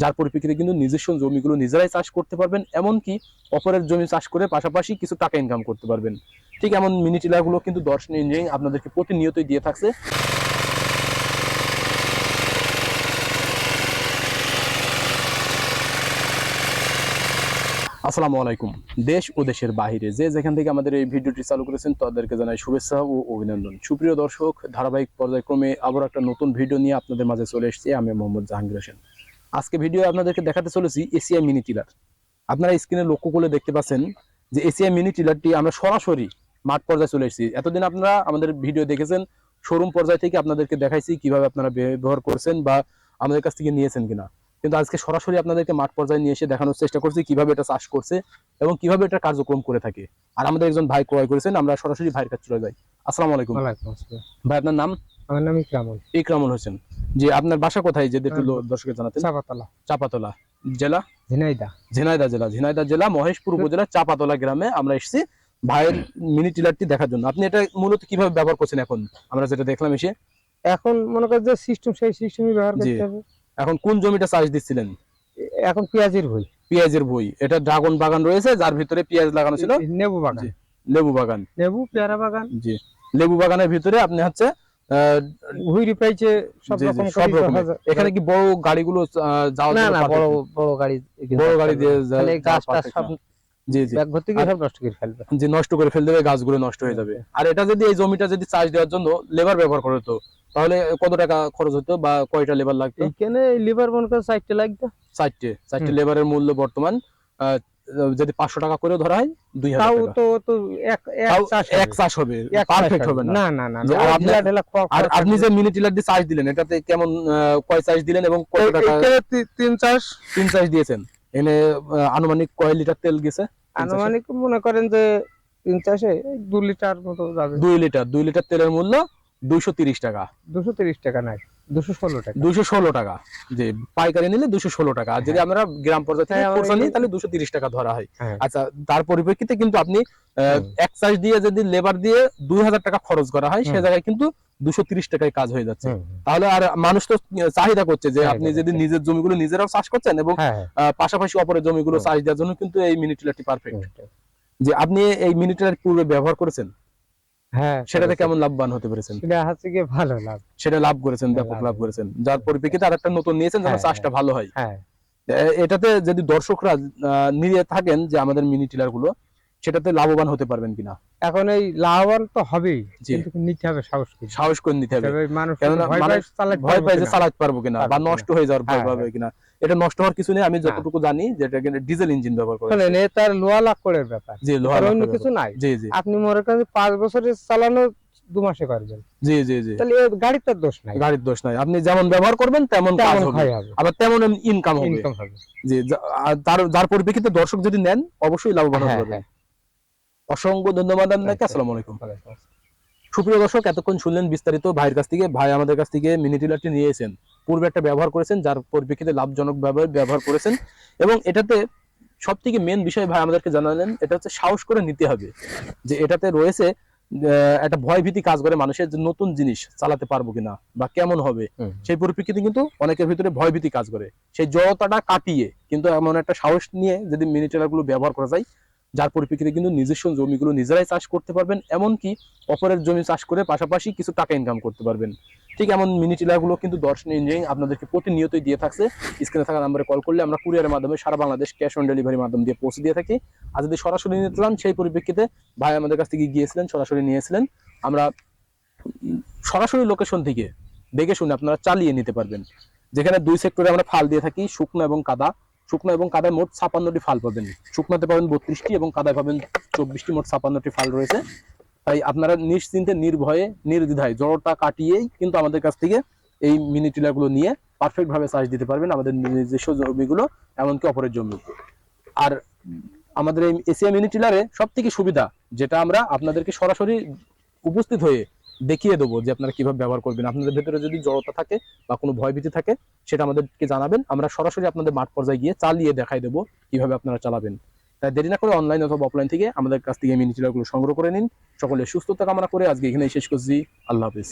যার পরিপ্রেক্ষিতে কিন্তু নিজস্ব জমিগুলো নিজেরাই চাষ করতে পারবেন, এমনকি অপরের জমি চাষ করে পাশাপাশি কিছু টাকা ইনকাম করতে পারবেন। ঠিক এমন মিনি টিলারগুলো কিন্তু দর্শন ইঞ্জিনিয়ারিং আপনাদেরকে প্রতিনিয়তই দিয়ে থাকছে। আসসালামু আলাইকুম। দেশ ও দেশের বাইরে যে যেখান থেকে আমাদের এই ভিডিওটি চালু করেছেন, তাদেরকে জানাই শুভেচ্ছা ও অভিনন্দন। সুপ্রিয় দর্শক, ধারাবাহিক পর্যায়ক্রমে আবার একটা নতুন ভিডিও নিয়ে আপনাদের মাঝে চলে এসেছি। আমি মোহাম্মদ জাহাঙ্গীর হোসেন। আজকে ভিডিও আপনাদেরকে দেখাতে চলেছি এসিআই মিনি টিলার আপনারা স্ক্রিনে লক্ষ্য করলে দেখতে পাচ্ছেন যে এসিআই মিনি টিলারটি আমরা সরাসরি মাঠ পর্যায়ে চলে এসেছি। এতদিন আপনারা আমাদের ভিডিও দেখেছেন শোরুম পর্যায় থেকে আপনাদেরকে দেখাইছি কীভাবে আপনারা ব্যবহার করছেন বা আমাদের কাছ থেকে নিয়েছেন কিনা। কিন্তু আজকে সরাসরি আপনাদেরকে মাঠ পর্যায়ে নিয়ে এসে দেখানোর চেষ্টা করছি কীভাবে এটা চাষ করছে এবং কীভাবে এটা কার্যক্রম করে থাকে। আর আমাদের একজন ভাই ক্রয় করেছেন আমরা সরাসরি ভাইয়ের কাছে চলে যাই। আসসালামু আলাইকুম। ভাই আপনার নাম? আমার নাম ইকরামুল। ইকরামুল হোসেন। জি আপনার বাসা কোথায়? যদি একটু দর্শকের জানাতেন চাপাতলা। চাপাতলা জেলা? ঝিনাইদা। ঝিনাইদহ জেলা। ঝিনাইদহ জেলা মহেশপুর উপজেলার চাপাতলা গ্রামে আমরা এসেছি ভাইয়ের মিনি টিলারটি দেখার জন্য। আপনি এটা মূলত কীভাবে ব্যবহার করছেন এখন? আমরা যেটা দেখলাম এসে। এখন মনে করেন যে সিস্টেম সেই সিস্টেমই ব্যবহার করতে হবে। এখন কোন জমিটা চাষ দিচ্ছিলেন? এখন পেঁয়াজের ভুই পেঁয়াজের বই। এটা ড্রাগন বাগান রয়েছে যার ভিতরে পেঁয়াজ লাগানো ছিল। লেবু বাগান। লেবু বাগান। লেবু পেয়ারা বাগান। জি। লেবু বাগানের ভিতরে আপনি হচ্ছে আহ, ভুইরি পাইছে সব রকম সব যায়। এখানে কি বড় গাড়িগুলো আহ, যাওয়ার না না বড় বড় গাড়ি বড় গাড়ি দিয়ে তাহলে যাওয়া গাছ টাছ perfect সব জি জি। ব্যাগ ভর্তি সব নষ্ট করে ফেলবে। যে নষ্ট করে ফেল দেবে গাছগুলো নষ্ট হয়ে যাবে। আর এটা যদি এই জমিটা যদি চাষ দেওয়ার জন্য লেবার ব্যবহার করে হতো তাহলে কত টাকা খরচ হতো বা কয়টা লেবার লাগতো? এইখানে লিভার মনে করে চারটে লাগবে চারটে চারটে লেবারের মূল্য বর্তমান যদি পাঁচশো টাকা করে ধরা হয় দুই হাজার তো তো এক চাষ হবে। পারফেক্ট হবে না? না না আর আপনি- যে মিনি টিলার দিয়ে চাষ দিলেন এটাতে কেমন কয় চাষ দিলেন এবং কত টাকা তিন চাষ। তিন চাষ দিয়েছেন। এনে আনুমানিক কয় লিটার তেল গেছে? আনুমানিক মনে করেন যে তিন চাষে দু লিটার মতো যাবে। দুই লিটার দুই লিটার তেলের মূল্য দুইশো তিরিশ টাকা। দুশো তিরিশ টাকা নাই দুশো ষোলো টাকা। দুইশো ষোলো টাকা। যে পাইকারি নিলে দুশো ষোলো টাকা। আর যদি আমরা গ্রাম পর্যায়ে থেকে হ্যাঁ, নিই তাহলে দুশো তিরিশ টাকা ধরা হয়। হ্যাঁ। আচ্ছা তার পরিপ্রেক্ষিতে কিন্তু আপনি এক চাষ দিয়ে যদি লেবার দিয়ে দুই হাজার টাকা খরচ করা হয় সে জায়গায় কিন্তু দুশো তিরিশ টাকায় কাজ হয়ে যাচ্ছে। তাহলে আর মানুষ তো চাহিদা করছে যে আপনি যদি। নিজের জমিগুলো নিজেরাও চাষ করছেন এবং হ্যাঁ হ্যাঁ, পাশাপাশি অপরের জমিগুলো। চাষ দেওয়ার জন্য কিন্তু এই মিনি টিলারটি পারফেক্ট যে আপনি এই মিনি টিলার পূর্বে ব্যবহার করেছেন হ্যাঁ সেটাতে কেমন লাভবান হতে পেরেছেন? সেটা হচ্ছে গিয়ে ভালো লাভ। সেটা লাভ করেছেন হ্যাঁ, ব্যাপক লাভ করেছেন। যার পরিপ্রেক্ষিতে আর একটা নতুন নিয়েছেন যেন হ্যাঁ, চাষটা ভালো হয়। হ্যাঁ। এটাতে যদি দর্শকরা আহ, নিয়ে থাকেন যে আমাদের মিনি টিলারগুলো সেটাতে লাভবান হতে পারবেন কিনা? এখন এই লাভবান তো হবেই। কিন্তু নিতে হবে সাহস করে। সাহস করে নিতে হবে। মানুষ ভয় পায় যে চালাতে পারব কিনা বা নষ্ট হয়ে যাওয়ার ভয় হ্যাঁ, পাবে কিনা। এটা নষ্ট হওয়ার কিছু নেই আমি যতটুকু জানি যেটা কিন্তু ডিজেল ইঞ্জিন ব্যবহার করে শোনেন এ তার লোহা লাখ করে ব্যাপার। জি লোহা অন্য কিছু নাই। জি জি। আপনি মনে করেন পাঁচ বছরের চালানো দু মাসে করবেন জি জি জি। তাহলে এ গাড়ির তার দোষ নাই। গাড়ির দোষ নাই। আপনি যেমন ব্যবহার করবেন তেমন কাজ হবে। আবার তেমন ইনকাম হবে। ইনকাম হবে। জি যা- তার যার পরিপ্রেক্ষিতে দর্শক যদি নেন অবশ্যই লাভবান হ্যাঁ, হবে হ্যাঁ। অসংখ্য ধন্যবাদ আপনাকে। আচ্ছা। আসসালামু আলাইকুম। সুপ্রিয় দর্শক এতক্ষণ শুনলেন বিস্তারিত। ভাইয়ের কাছ থেকে ভাই আমাদের কাছ থেকে মিনি টিলারটি নিয়েছেন পূর্বে একটা ব্যবহার করেছেন যার পরিপ্রেক্ষিতে লাভজনক ব্যবহার করেছেন। এবং এটাতে সব থেকে মেন বিষয় ভাই আমাদেরকে জানালেন এটা হচ্ছে সাহস করে নিতে হবে। যে এটাতে রয়েছে একটা ভয় ভীতি কাজ করে মানুষের যে নতুন জিনিস চালাতে পারব কিনা বা কেমন হবে সেই পরিপ্রেক্ষিতে কিন্তু অনেকের ভিতরে ভয় ভীতি কাজ করে। সেই জড়তাটা কাটিয়ে কিন্তু এমন একটা সাহস নিয়ে যদি মিনি টিলারগুলো ব্যবহার করা যায় যার পরিপ্রেক্ষিতে কিন্তু নিজস্ব জমিগুলো নিজেরাই চাষ করতে পারবেন, এমনকি অপরের জমি চাষ করে পাশাপাশি কিছু টাকা ইনকাম করতে পারবেন। ঠিক এমন মিনি টিলারগুলো কিন্তু দর্শন ইঞ্জিনিয়ারিং আপনাদেরকে প্রতিনিয়তই দিয়ে থাকছে। স্ক্রিনে থাকা নাম্বারে কল করলে আমরা কুরিয়ারের মাধ্যমে সারা বাংলাদেশ ক্যাশ অন ডেলিভারি মাধ্যম দিয়ে পৌঁছে দিয়ে থাকি। আর যদি সরাসরি নিতে সেই পরিপ্রেক্ষিতে ভাই আমাদের কাছ থেকে গিয়েছিলেন, সরাসরি নিয়েছিলেন। আমরা সরাসরি লোকেশন থেকে দেখে শুনে আপনারা চালিয়ে নিতে পারবেন। যেখানে দুই সেক্টরে আমরা ফাল দিয়ে থাকি, শুকনো এবং কাদা। শুকনো এবং কাদায় মোট ছাপান্নটি ফাল পাবেন। শুকনোতে পাবেন বত্রিশটি এবং কাদায় পাবেন চব্বিশটি, মোট ছাপান্নটি ফাল রয়েছে। তাই আপনারা নিশ্চিন্তে, নির্ভয়ে, নির্দ্বিধায় জড়টা কাটিয়েই কিন্তু আমাদের কাছ থেকে এই মিনি টিলারগুলো নিয়ে পারফেক্ট ভাবে চার্জ দিতে পারবেন আমাদের নিজস্ব জমিগুলো, এমনকি অপরের জমি। আর আমাদের এই এসিয়া মিনি টিলারে সব থেকে সুবিধা, যেটা আমরা আপনাদেরকে সরাসরি উপস্থিত হয়ে দেখিয়ে দেবো যে আপনারা কীভাবে ব্যবহার করবেন। আপনাদের ভেতরে যদি জড়তা থাকে বা কোনো ভয়ভীতি থাকে, সেটা আমাদেরকে জানাবেন। আমরা সরাসরি আপনাদের মাঠ পর্যায়ে গিয়ে চালিয়ে দেখাই দেবো কীভাবে আপনারা চালাবেন। তাই দেরি না করে অনলাইন অথবা অফলাইন থেকে আমাদের কাছ থেকে মিনি টিলারগুলো সংগ্রহ করে নিন। সকলে সুস্থতা কামনা করে আজকে এখানেই শেষ করছি। আল্লাহ হাফিজ।